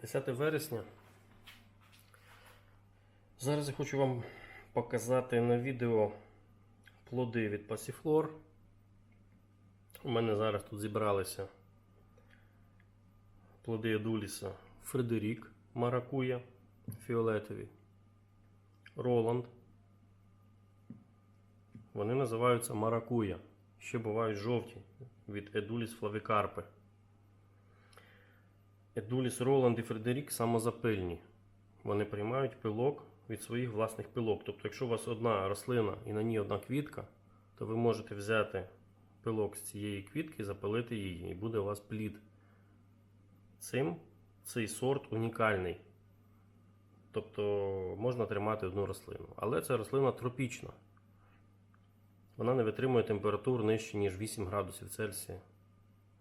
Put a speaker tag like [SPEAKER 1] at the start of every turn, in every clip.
[SPEAKER 1] 10 вересня. Зараз я хочу вам показати на відео плоди від Passiflor. У мене зараз тут зібралися плоди Едуліса Фредерік Маракуя фіолетові, Роланд. Вони називаються Маракуя. Ще бувають жовті від Едуліс Флавікарпи. Едуліс, Роланд і Фредерік самозапильні. Вони приймають пилок від своїх власних пилок. Тобто, якщо у вас одна рослина і на ній одна квітка, то ви можете взяти пилок з цієї квітки, запилити її, і буде у вас плід. Цим цей сорт унікальний. Тобто можна тримати одну рослину. Але це рослина тропічна. Вона не витримує температур нижче, ніж 8 градусів Цельсія,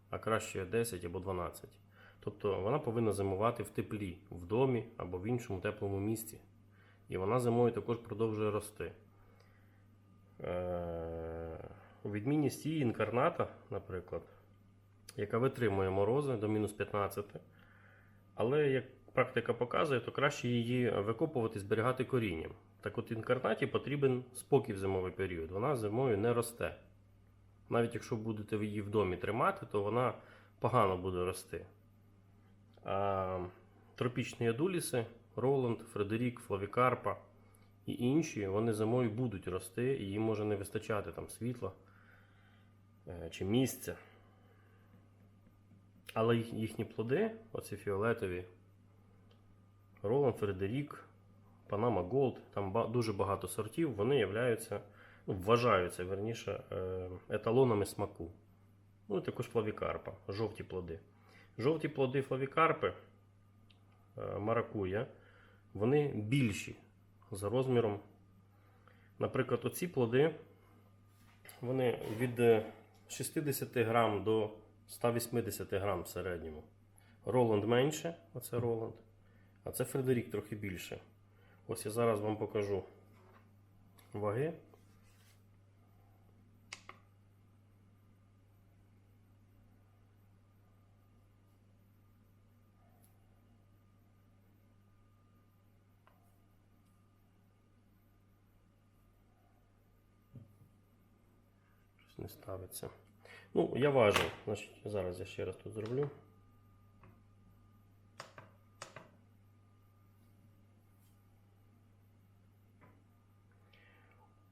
[SPEAKER 1] а краще 10 або 12. Тобто вона повинна зимувати в теплі, в домі або в іншому теплому місці. І вона зимою також продовжує рости. Е, У відмінність її інкарната, наприклад, яка витримує морози до мінус 15. Але як практика показує, то краще її викопувати, зберігати корінням. Так от інкарнаті потрібен спокій в зимовий період. Вона зимою не росте. Навіть якщо будете її в домі тримати, то вона погано буде рости. Тропічні адуліси, Роланд, Фредерік, Флавікарпа і інші, вони зимою будуть рости, і їм може не вистачати там світла е, чи місця. Але їхні плоди, оці фіолетові, Роланд, Фредерік, Панама Голд, там дуже багато сортів, вони являються, ну, вважаються верніше, е, еталонами смаку. Ну і також флавікарпа, жовті плоди. Жовті плоди флавікарпи е, маракуя, вони більші за розміром. Наприклад, оці плоди вони від е, 60 грам до 180 грам в середньому. Роланд менше, оце Роланд, а це Фредерік трохи більше. Ось я зараз вам покажу ваги. Не ставиться. Ну, я. Значить, зараз я ще раз тут зроблю.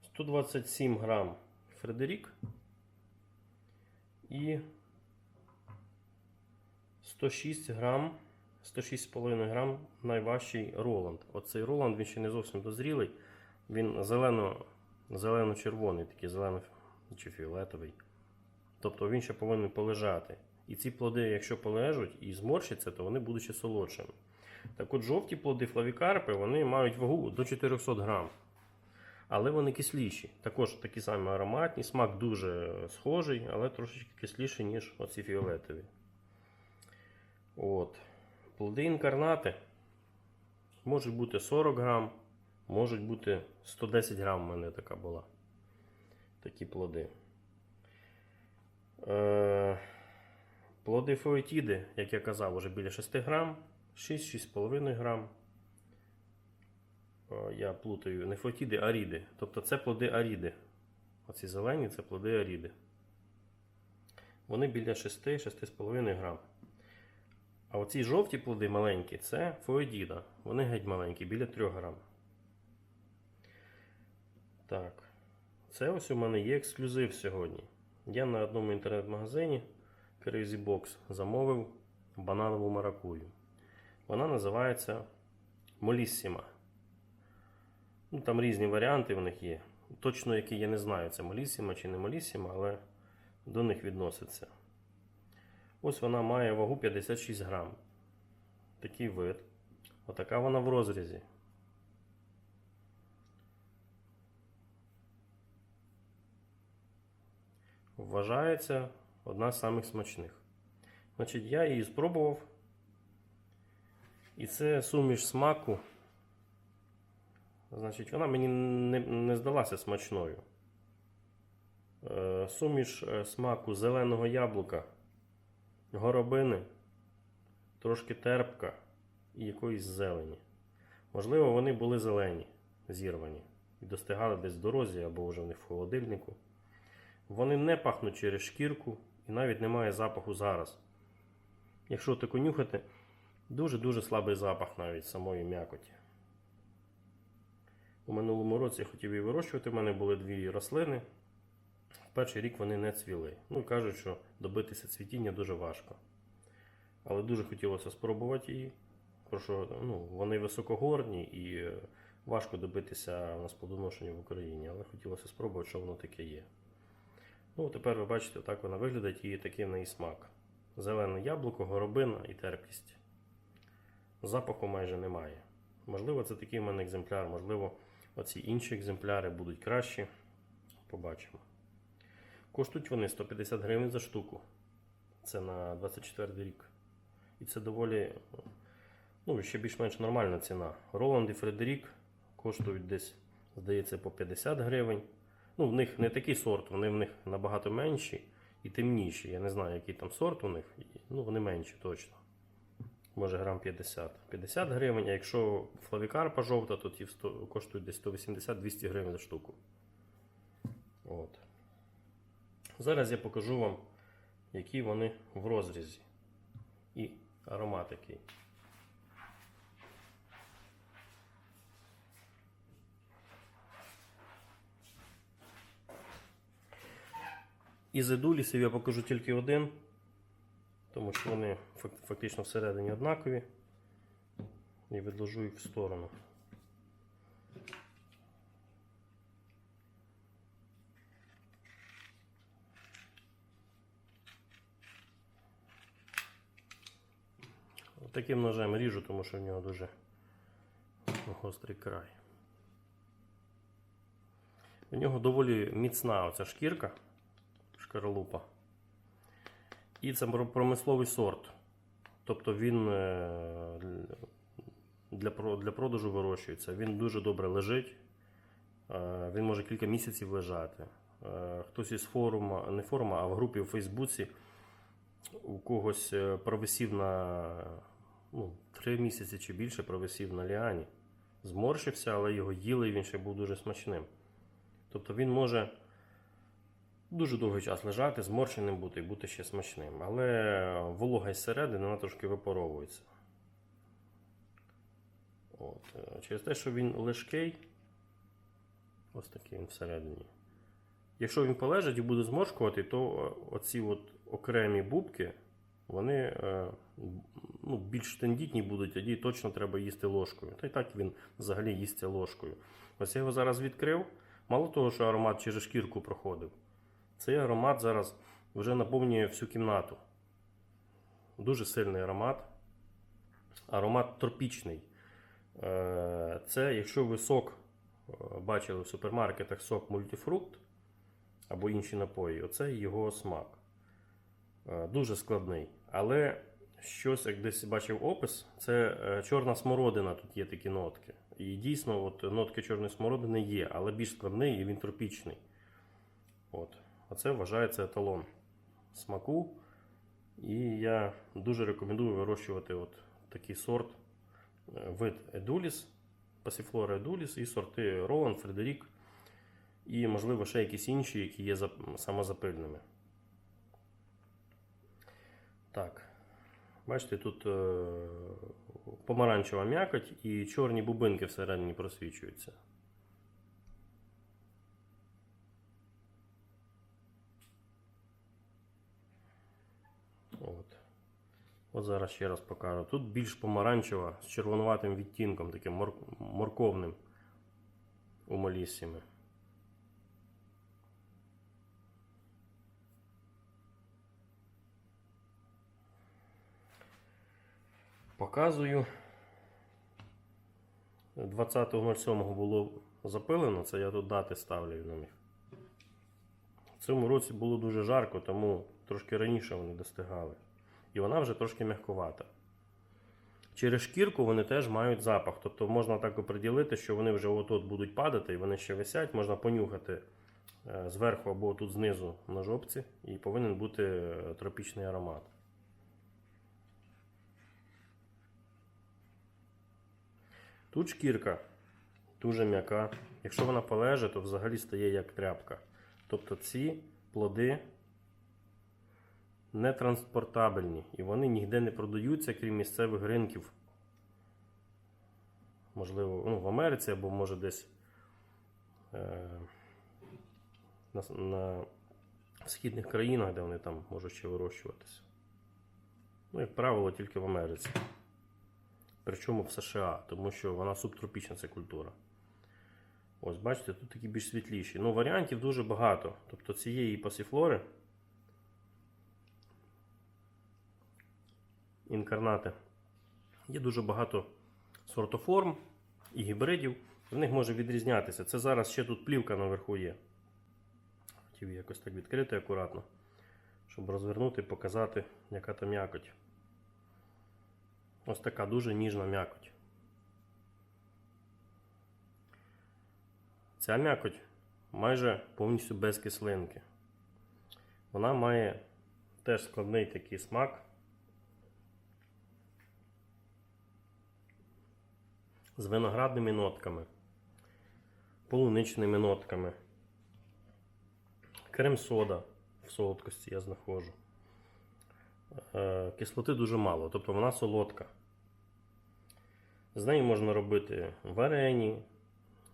[SPEAKER 1] Сто двадцять сім грам Фредерік і 106 грам, 106,5 грам найважчий Роланд. Оцей Роланд він ще не зовсім дозрілий. Він зелено, зелено-червоний, такий зелено чи фіолетовий. Тобто він ще повинен полежати. І ці плоди, якщо полежать і зморщаться, то вони будуть ще солодшими. Так от жовті плоди флавікарпи вони мають вагу до 400 грам. Але вони кисліші. Також такі самі ароматні, смак дуже схожий, але трошечки кисліший, ніж оці фіолетові. От. Плоди інкарнати можуть бути 40 грам, можуть бути 110 грам у мене така була. Такі плоди. Е, плоди фоетіди, як я казав, вже біля 6 грам, 6-6,5 грам. Е, Я плутаю не фоетіди, а аріди. Тобто це плоди аріди. Оці зелені це плоди аріди. Вони біля 6-6,5 грам. А оці жовті плоди маленькі це фоедіда. Вони геть маленькі, біля 3 грам. Так. Це ось у мене є ексклюзив сьогодні. Я на одному інтернет-магазині Crazy Box замовив бананову маракую. Вона називається Моліссіма. Ну, там різні варіанти в них є. Точно які я не знаю, це Моліссіма чи не Моліссіма, але до них відноситься. Ось вона має вагу 56 грам. Такий вид. Отака вона в розрізі. Вважається одна з самих смачних. Значить, я її спробував. І це суміш смаку. Значить, вона мені не, не здалася смачною. Е, Суміш е, смаку зеленого яблука, горобини, трошки терпка, і якоїсь зелені. Можливо, вони були зелені, зірвані, і достигали десь в дорозі або вже в них в холодильнику. Вони не пахнуть через шкірку і навіть немає запаху зараз. Якщо таку нюхати, дуже-дуже слабий запах навіть самої м'якоті. У минулому році я хотів її вирощувати, в мене були дві рослини. В перший рік вони не цвіли. Ну, кажуть, що добитися цвітіння дуже важко. Але дуже хотілося спробувати її. Про що ну, вони високогорні і е, важко добитися у нас плодоношення в Україні, але хотілося спробувати, що воно таке є. Ну, тепер ви бачите, так вона виглядить і такий в неї смак. Зелене яблуко, горобина і терпкість. Запаху майже немає. Можливо, це такий в мене екземпляр, можливо, оці інші екземпляри будуть кращі. Побачимо. Коштують вони 150 гривень за штуку. Це на 24 рік. І це доволі ну, ще більш-менш нормальна ціна. Роланд і Фредерік коштують десь, здається, по 50 гривень. Ну, в них не такий сорт, вони в них набагато менші і темніші. Я не знаю, який там сорт у них. Ну, вони менші точно. Може грам 50. 50 гривень, а якщо флавікарпа жовта, то ті коштують десь 180-200 гривень за штуку. От. Зараз я покажу вам, які вони в розрізі. І аромат який. Із едулісів я покажу тільки один, тому що вони фактично всередині однакові. І відложу їх в сторону. Таким ножем ріжу, тому що в нього дуже гострий край. У нього доволі міцна оця шкірка, шкаралупа. І це промисловий сорт. Тобто він е, для, продажу вирощується. Він дуже добре лежить. Е, Він може кілька місяців лежати. Е, Хтось із форуму, не форуму, а в групі у Фейсбуці у когось провисів на ну, 3 місяці чи більше провисів на ліані. Зморщився, але його їли і він ще був дуже смачним. Тобто він може дуже довгий час лежати, зморщеним бути і бути ще смачним. Але волога із середини вона трошки випаровується. От. е, Через те, що він лежкий, ось такий він всередині. Якщо він полежить і буде зморшкувати, то е, оці от окремі бубки, вони е, ну, більш тендітні будуть, тоді точно треба їсти ложкою. Та й так він взагалі їсться ложкою. Ось я його зараз відкрив. Мало того, що аромат через шкірку проходив, цей аромат зараз вже наповнює всю кімнату. Дуже сильний аромат. Аромат тропічний. Е, Це, якщо ви сок е, бачили в супермаркетах сок мультифрукт або інші напої, оце його смак. Е, Дуже складний. Але щось, як десь бачив опис, це чорна смородина, тут є такі нотки. І дійсно, от, нотки чорної смородини є, але більш складний і він тропічний. От. Оце вважається еталон смаку. І я дуже рекомендую вирощувати от такий сорт е, вид Едуліс, Пасіфлора Едуліс і сорти Ролан, Фредерік. І, можливо, ще якісь інші, які є самозапильними. Так. Бачите, тут е, помаранчева м'якоть і чорні бубинки всередині просвічуються. От. От зараз ще раз покажу. Тут більш помаранчева з червонуватим відтінком, таким мор- морковним у моліссіми. Показую. 20.07 було запилено, це я тут дати ставлю на них. В цьому році було дуже жарко, тому трошки раніше вони достигали. І вона вже трошки м'якувата. Через шкірку вони теж мають запах. Тобто можна так оприділити, що вони вже отут будуть падати і вони ще висять, можна понюхати е, зверху або тут знизу на жопці, і повинен бути е, тропічний аромат. Тут шкірка дуже м'яка. Якщо вона полеже, то взагалі стає як тряпка. Тобто ці плоди не транспортабельні і вони ніде не продаються, крім місцевих ринків. Можливо, ну, в Америці або може десь е, на, на східних країнах, де вони там можуть ще вирощуватися. Ну, як правило, тільки в Америці. Причому в США, тому що вона субтропічна ця культура. Ось, бачите, тут такі більш світліші. Ну, варіантів дуже багато. Тобто цієї пасіфлори інкарнати. Є дуже багато сортоформ і гібридів. В них може відрізнятися. Це зараз ще тут плівка наверху є. Хотів якось так відкрити акуратно, щоб розвернути і показати, яка там м'якоть. Ось така дуже ніжна м'якоть. Ця м'якоть майже повністю без кислинки. Вона має теж складний такий смак. З виноградними нотками, полуничними нотками. Крем-сода в солодкості я знаходжу. Е, Кислоти дуже мало, тобто вона солодка. З неї можна робити варені,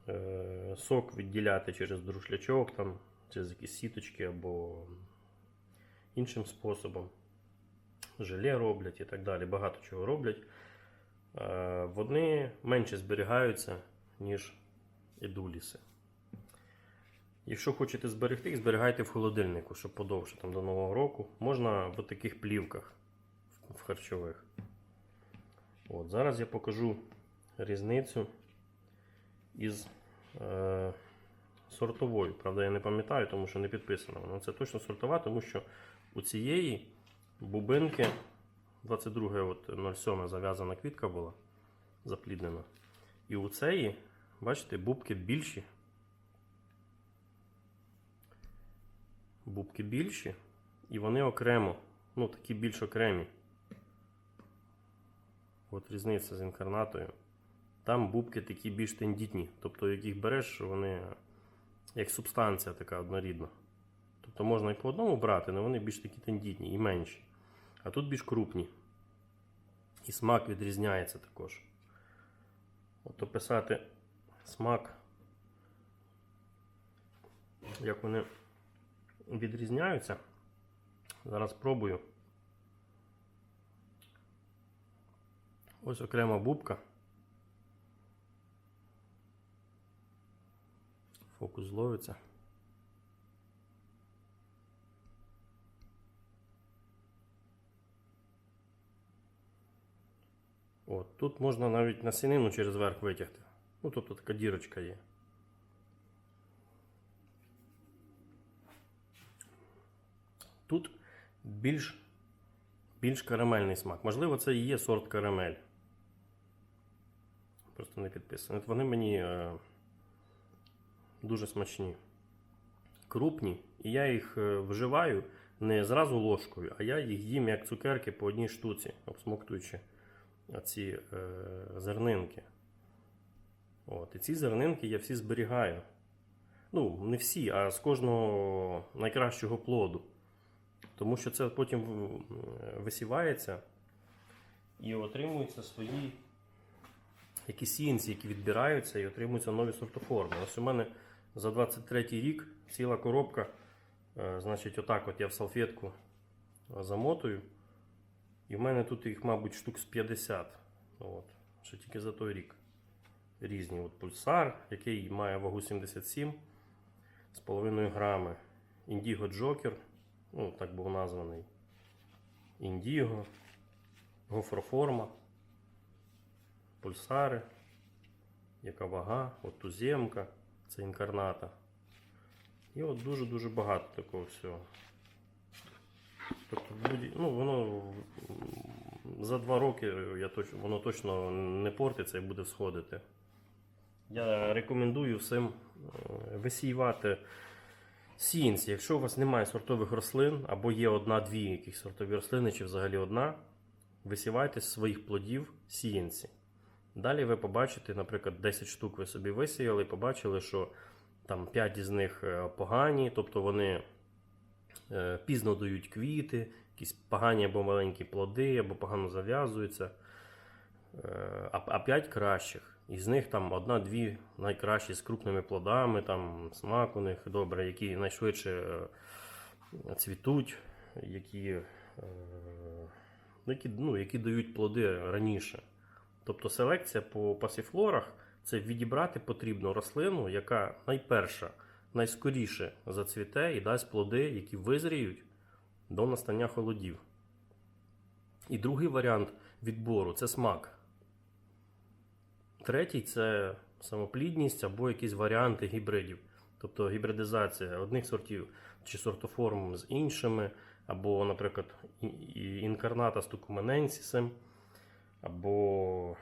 [SPEAKER 1] е, сок відділяти через друшлячок, там, через якісь сіточки або іншим способом. Желе роблять і так далі. Багато чого роблять. Е, Вони менше зберігаються, ніж едуліси. Якщо хочете зберегти, їх зберігайте в холодильнику, щоб подовше там, до Нового року. Можна в таких плівках в харчових. От, зараз я покажу різницю із е, сортовою. Правда, я не пам'ятаю, тому що не підписано. Вона це точно сортова, тому що у цієї бубинки 22 от 07 зав'язана квітка була запліднена. І у цієї, бачите, бубки більші. Бубки більші, і вони окремо, ну такі більш окремі. От різниця з інкарнатою. Там бубки такі більш тендітні. Тобто, як їх береш, вони як субстанція така однорідна. Тобто можна і по одному брати, але вони більш такі тендітні і менші. А тут більш крупні. І смак відрізняється також. От описати смак, як вони відрізняються. Зараз спробую. Ось окрема бубка. Фокус зловиться. От, тут можна навіть насінину через верх витягти. Ну, тобто така дірочка є. Тут більш, більш карамельний смак. Можливо, це і є сорт карамель. Просто не підписано. Вони мені е, дуже смачні. Крупні. І я їх е, вживаю не зразу ложкою, а я їх їм як цукерки по одній штуці, обсмоктуючи ці е, зернинки. От. І ці зернинки я всі зберігаю. Ну, не всі, а з кожного найкращого плоду. Тому що це потім висівається і отримуються свої якісь сіянці, які відбираються і отримуються нові сортоформи. Ось у мене за 23 рік ціла коробка. е, Значить, отак от я в салфетку замотую. І в мене тут їх, мабуть, штук з 50. От. Що тільки за той рік. Різні. От пульсар, який має вагу 77 з половиною грами. Індіго Джокер, ну так був названий. Індіго, гофроформа, пульсари, яка вага, от туземка, це інкарната. І от дуже-дуже багато такого всього. Тобто, ну, воно за два роки я точно, воно точно не портиться і буде сходити. Я рекомендую всім е, висіювати сіянці. Якщо у вас немає сортових рослин, або є одна-дві якісь сортові рослини, чи взагалі одна, висівайте з своїх плодів сіянці. Далі ви побачите, наприклад, 10 штук ви собі висіяли побачили, що там 5 із них е, погані, тобто вони пізно дають квіти, якісь погані або маленькі плоди, або погано зав'язуються. Е, А, а 5 кращих. Із них там одна-дві найкращі з крупними плодами, там смак у них добре, які найшвидше е, цвітуть, які, е, які, ну, які дають плоди раніше. Тобто селекція по пасіфлорах це відібрати потрібну рослину, яка найперша, найскоріше зацвіте і дасть плоди, які визріють до настання холодів. І другий варіант відбору це смак. Третій це самоплідність або якісь варіанти гібридів. Тобто гібридизація одних сортів чи сортоформ з іншими, або, наприклад, інкарната з тукумененсісом, або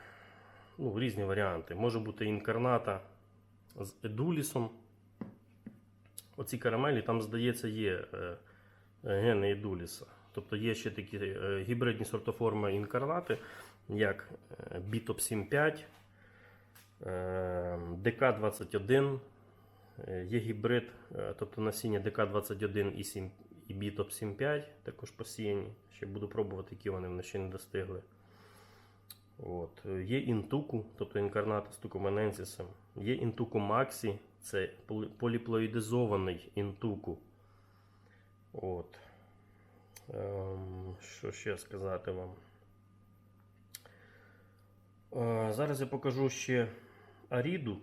[SPEAKER 1] ну, різні варіанти. Може бути інкарната з едулісом. Оці карамелі, там, здається, є е, е, гени едуліса. Тобто є ще такі е, гібридні сортоформи інкарнати, як Бітоп 75, е, ДК-21, е, є гібрид, тобто насіння ДК-21 і, 7, і Бітоп 75, також посіяні. Ще буду пробувати, які вони вони ще не достигли. От. Є інтуку, тобто інкарната з тукумененсісом. Є інтуку Максі, це поліплоїдизований інтуку. От. Ем, що ще сказати вам? Е, зараз я покажу ще Аріду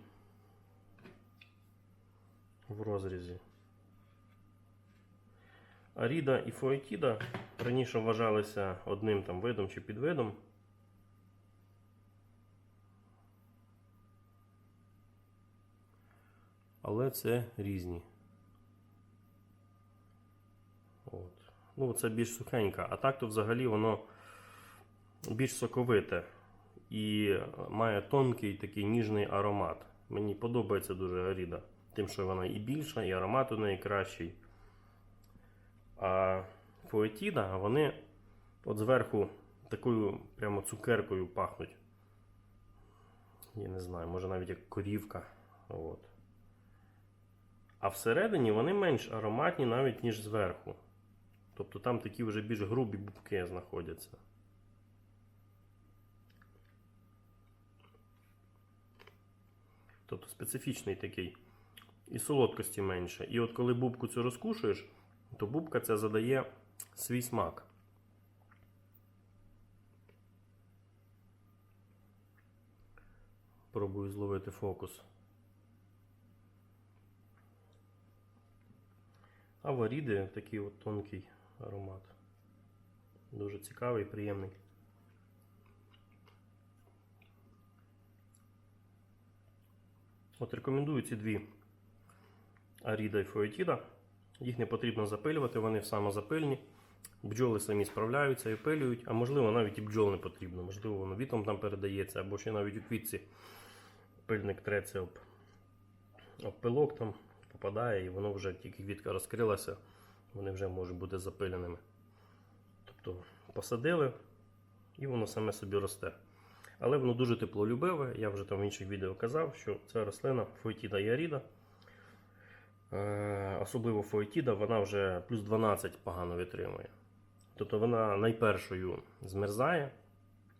[SPEAKER 1] в розрізі. Аріда і Фоетіда раніше вважалися одним там видом чи підвидом. Але це різні. От. Ну, це більш сухенька. А так то взагалі воно більш соковите і має тонкий такий ніжний аромат. Мені подобається дуже Аріда. Тим, що вона і більша, і аромат у неї кращий. А фоетіда, вони от зверху такою прямо цукеркою пахнуть. Я не знаю, може навіть як корівка. От. А всередині вони менш ароматні навіть, ніж зверху. Тобто там такі вже більш грубі бубки знаходяться. Тобто специфічний такий. І солодкості менше. І от коли бубку цю розкушуєш, то бубка ця задає свій смак. Пробую зловити фокус. А варіди такий от тонкий аромат. Дуже цікавий, приємний. От рекомендую ці дві Аріда і Фоетіда. Їх не потрібно запилювати, вони самозапильні. Бджоли самі справляються і пилюють, а можливо навіть і бджол не потрібно. Можливо, воно вітом там передається, або ще навіть у квітці пильник треться об, об пилок там попадає, і воно вже тільки квітка розкрилася, вони вже можуть бути запиленими. Тобто посадили і воно саме собі росте. Але воно дуже теплолюбиве. Я вже там в інших відео казав, що ця рослина Фоетіда яріда. Е, особливо Фоетіда, вона вже плюс 12 погано витримує. Тобто вона найпершою змерзає,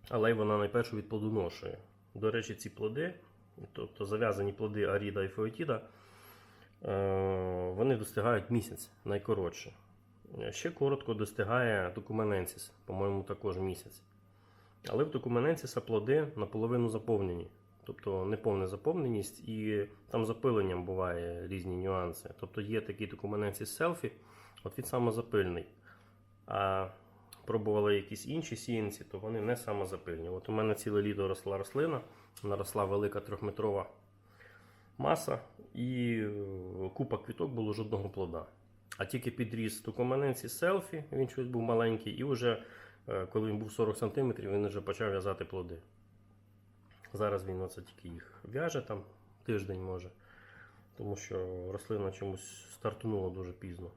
[SPEAKER 1] але й вона найпершу відплодоношує. До речі, ці плоди, тобто зав'язані плоди Аріда і Фоетіда, вони достигають місяць найкоротше. Ще коротко достигає Тукумененсіс, по-моєму, також місяць. Але в Тукумененсіса плоди наполовину заповнені. Тобто неповна заповненість, і там запиленням буває різні нюанси. Тобто є такий Тукумененсіс селфі, от він самозапильний. А пробували якісь інші сіянці, то вони не самозапильні. От у мене ціле літо росла рослина, наросла велика трьохметрова маса, і е, купа квіток було жодного плода. А тільки підріс Тукумененсіс селфі, він щось був маленький, і вже е, коли він був 40 см, він вже почав в'язати плоди. Зараз він оце тільки їх в'яже там тиждень може, тому що рослина чомусь стартунула дуже пізно.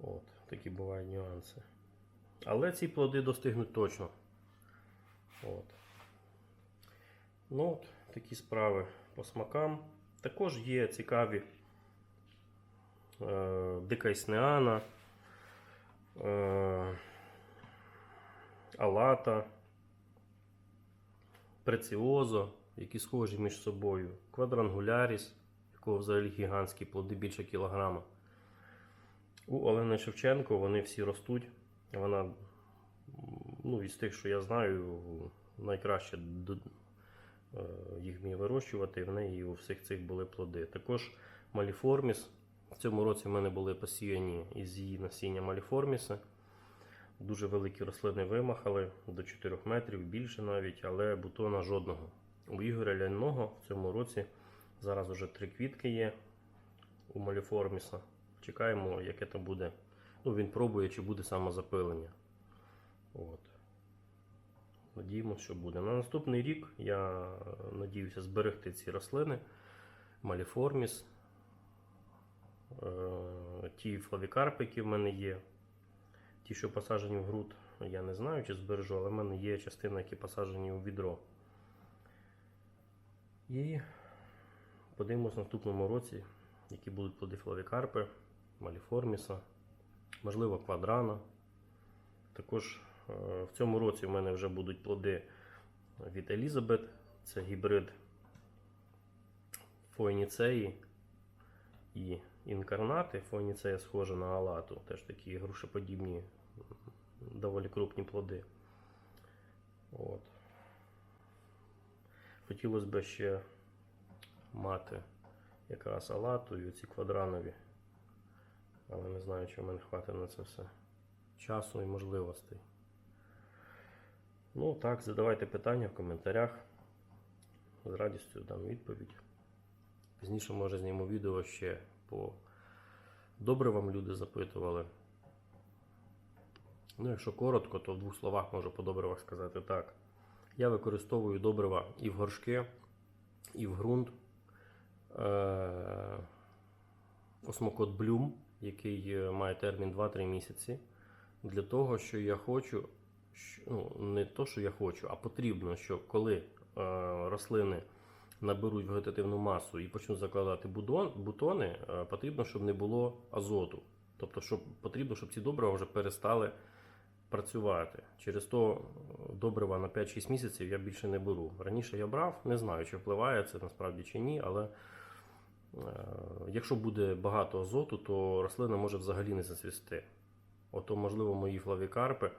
[SPEAKER 1] От, такі бувають нюанси. Але ці плоди достигнуть точно. От. Ну, от, такі справи по смакам. Також є цікаві е, дика існеана, е, алата, преціозо, які схожі між собою, квадрангуляріс, якого взагалі гігантські плоди більше кілограма. У Олени Шевченко вони всі ростуть. Вона, ну, із тих, що я знаю, найкраще їх вміє вирощувати, і в неї у всіх цих були плоди. Також маліформіс. В цьому році в мене були посіяні із її насіння маліформіса. Дуже великі рослини вимахали до 4 метрів, більше навіть, але бутона жодного. У Ігоря Ляйного в цьому році зараз вже три квітки є у маліформіса. Чекаємо, яке там буде. Ну, він пробує, чи буде самозапилення. От. Що буде. На наступний рік я надіюся зберегти ці рослини. Маліформіс. Е, Ті флавікарпи, які в мене є. Ті, що посаджені в ґрунт, я не знаю, чи збережу, але в мене є частина, які посаджені у відро. І подивимось в наступному році, які будуть плоди флавікарпи, маліформіса, можливо, квадрана. Також в цьому році в мене вже будуть плоди від Елізабет. Це гібрид Фойніцеї і інкарнати. Фойніцея схожа на алату, теж такі грушеподібні, доволі крупні плоди. От. Хотілося б ще мати якраз алату і ці квадранові. Але не знаю, чи в мене хватить на це все часу і можливостей. Ну так, задавайте питання в коментарях. З радістю дам відповідь. Пізніше, може, зніму відео ще по добривам люди запитували. Ну, якщо коротко, то в двох словах можу по добривах сказати так. Я використовую добрива і в горшки, і в ґрунт. Е- Осмокот Блюм, який е, має термін 2-3 місяці. Для того, що я хочу, ну, не то, що я хочу, а потрібно, що коли е, рослини наберуть вегетативну масу і почнуть закладати будон, бутони, е, потрібно, щоб не було азоту. Тобто, щоб, потрібно, щоб ці добрива вже перестали працювати. Через то е, добрива на 5-6 місяців я більше не беру. Раніше я брав, не знаю, чи впливає це насправді чи ні, але е, якщо буде багато азоту, то рослина може взагалі не зацвісти. Ото, можливо, мої флавікарпи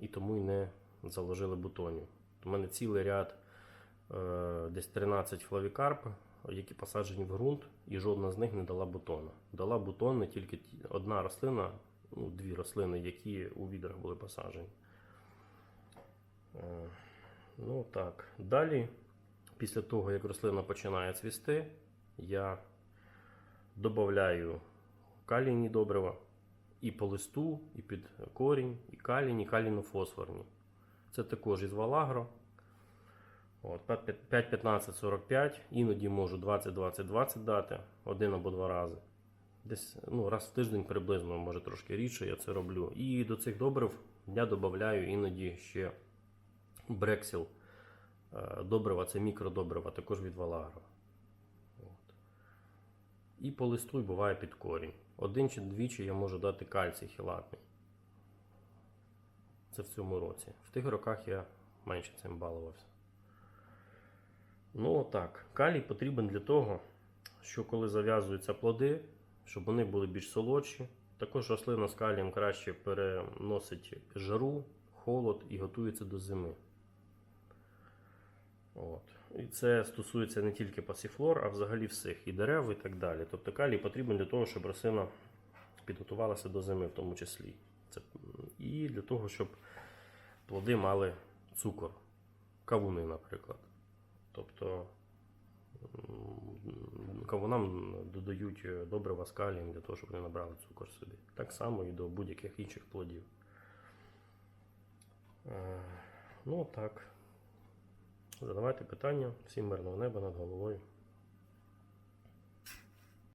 [SPEAKER 1] і тому й не заложили бутонів. У мене цілий ряд е, десь 13 флавікарп, які посаджені в ґрунт, і жодна з них не дала бутона. Дала бутон не тільки одна рослина, ну, дві рослини, які у відрах були посаджені. Е, ну так. Далі, після того, як рослина починає цвісти, я додаю калійні добрива і по листу, і під корінь, і калійні, калійно-фосфорні. Це також із Валагро. От, 5, 15, 45, іноді можу 20, 20, 20 дати один або два рази. Десь ну, раз в тиждень приблизно, може трошки рідше я це роблю. І до цих добрив я додаю іноді ще брексіл. Е, Добрива це мікродобрива, також від Валагро. І по листу й буває під корінь. Один чи двічі я можу дати кальцій хілатний. Це в цьому році. В тих роках я менше цим балувався. Ну так, калій потрібен для того, що коли зав'язуються плоди, щоб вони були більш солодші. Також рослина з калієм краще переносить жару, холод і готується до зими. От. І це стосується не тільки пасіфлор, а взагалі всіх, і дерев, і так далі. Тобто калій потрібен для того, щоб рослина підготувалася до зими, в тому числі. Це, і для того, щоб плоди мали цукор, кавуни, наприклад. Тобто кавунам додають е, добрива з для того, щоб вони набрали цукор собі. Так само і до будь-яких інших плодів. Е, Ну так. Задавайте питання. Всім мирного неба над головою.